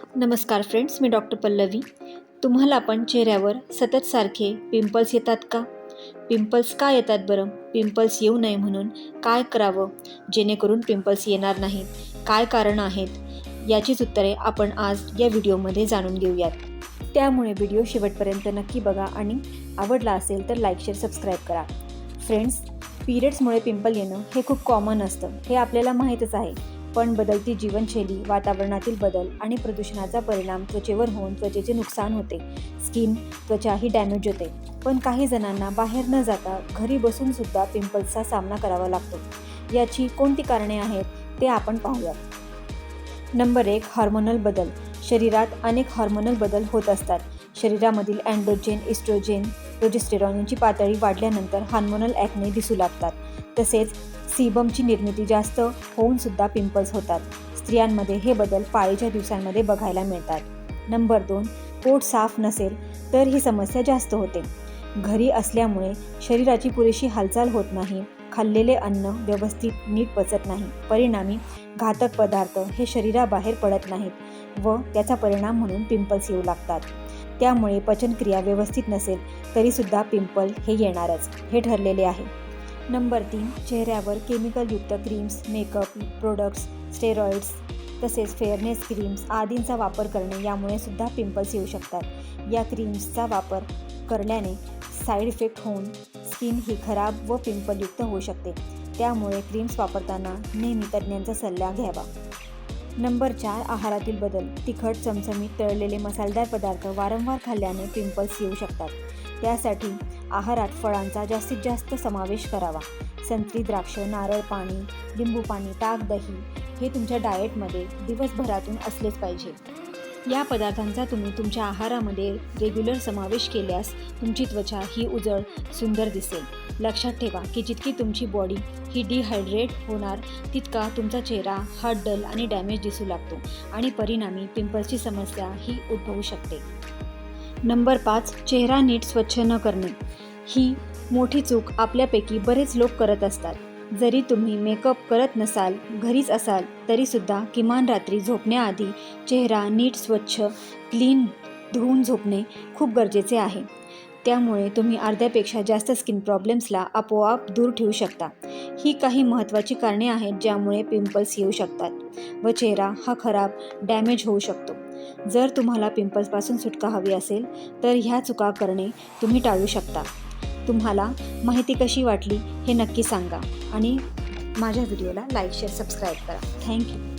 नमस्कार फ्रेंड्स मी डॉक्टर पल्लवी. तुम्हाला पण चेहऱ्यावर सतत सारखे पिंपल्स येतात का? पिंपल्स का येतात बरं? पिंपल्स येऊ नये म्हणून काय करावं? जेणेकरून पिंपल्स येणार नाहीत. काय कारणं आहेत? याचीच उत्तरे आपण आज या व्हिडिओमध्ये जाणून घेऊयात. त्यामुळे व्हिडिओ शेवटपर्यंत नक्की बघा आणि आवडला असेल तर लाईक शेअर सबस्क्राईब करा. फ्रेंड्स पिरियड्समुळे पिंपल येणं हे खूप कॉमन असतं. हे आपल्याला माहीतच आहे. पण बदलती जीवनशैली वातावरणातील बदल आणि प्रदूषणाचा परिणाम त्वचेवर होऊन त्वचेचे नुकसान होते. स्किन त्वचाही डॅमेज होते. पण काही जणांना बाहेर न जाता घरी बसून सुद्धा पिंपल्सचा सामना करावा लागतो. याची कोणती कारणे आहेत ते आपण पाहूयात. नंबर एक हॉर्मोनल बदल. शरीरात अनेक हॉर्मोनल बदल होत असतात. शरीरामधील अँड्रोजेन इस्ट्रोजेन प्रोजेस्टेरॉन यांची पातळी वाढल्यानंतर हार्मोनल ॲक्ने दिसू लागतात. तसेच सीबमची निर्मिती जास्त होऊन सुद्धा पिंपल्स होतात. स्त्रियांमध्ये हे बदल पाळीच्या दिवसांमध्ये बघायला मिळतात. नंबर दोन पोट साफ नसेल तर ही समस्या जास्त होते. घरी असल्यामुळे शरीराची पुरेशी हालचाल होत नाही खाल्लेले अन्न व्यवस्थित नीट पचत नाही. परिणामी घातक पदार्थ हे शरीराबाहेर पडत नाहीत व त्याचा परिणाम म्हणून पिंपल्स येऊ लागतात. त्यामुळे पचनक्रिया व्यवस्थित नसेल तरीसुद्धा पिंपल हे येणारच हे ठरलेले आहे. नंबर तीन चेहऱ्यावर केमिकलयुक्त क्रीम्स मेकअप प्रोडक्ट्स स्टेरॉइड्स तसेच फेअरनेस क्रीम्स आदींचा वापर करणे यामुळे सुद्धा पिंपल्स येऊ शकतात. या क्रीम्सचा वापर करण्याने साईड इफेक्ट होऊन स्किन ही खराब व पिंपलयुक्त होऊ शकते. त्यामुळे क्रीम्स वापरताना नेहमी तज्ज्ञांचा सल्ला घ्यावा. नंबर चार आहारातील बदल. तिखट चमचमीत तळलेले मसालेदार पदार्थ वारंवार खाल्ल्याने पिंपल्स येऊ शकतात. त्यासाठी आहारात फळांचा जास्तीत जास्त समावेश करावा. संत्री द्राक्ष नारळ पाणी लिंबू पाणी ताक दही हे तुमच्या डाएटमध्ये दिवसभरातून असलेच पाहिजे. या पदार्थांचा तुम्ही तुमच्या आहारामध्ये रेग्युलर समावेश केल्यास तुमची त्वचा ही उजळ सुंदर दिसेल. लक्षात ठेवा की जितकी तुमची बॉडी ही डिहायड्रेट होणार तितका तुमचा चेहरा हा डल आणि डॅमेज दिसू लागतो आणि परिणामी पिंपल्सची समस्या ही उद्भवू शकते. नंबर पाच चेहरा नीट स्वच्छ न करणे. ही मोठी चूक आपल्यापैकी बरेच लोक करत असतात. जरी तुम्ही मेकअप करत नसाल घरीच असाल तरीसुद्धा किमान रात्री झोपण्याआधी चेहरा नीट स्वच्छ क्लीन धुवून झोपणे खूप गरजेचे आहे. त्यामुळे तुम्ही अर्ध्यापेक्षा जास्त स्किन प्रॉब्लेम्सला आपोआप दूर ठेवू शकता. ही काही महत्त्वाची कारणे आहेत ज्यामुळे पिंपल्स येऊ शकतात व चेहरा हा खराब डॅमेज होऊ शकतो. जर तुम्हाला पिंपल्सपासून सुटका हवी असेल तर ह्या चुका करणे तुम्ही टाळू शकता. तुम्हाला माहिती कशी वाटली हे नक्की सांगा आणि माझ्या व्हिडिओला लाईक शेअर सबस्क्राईब करा. Thank you.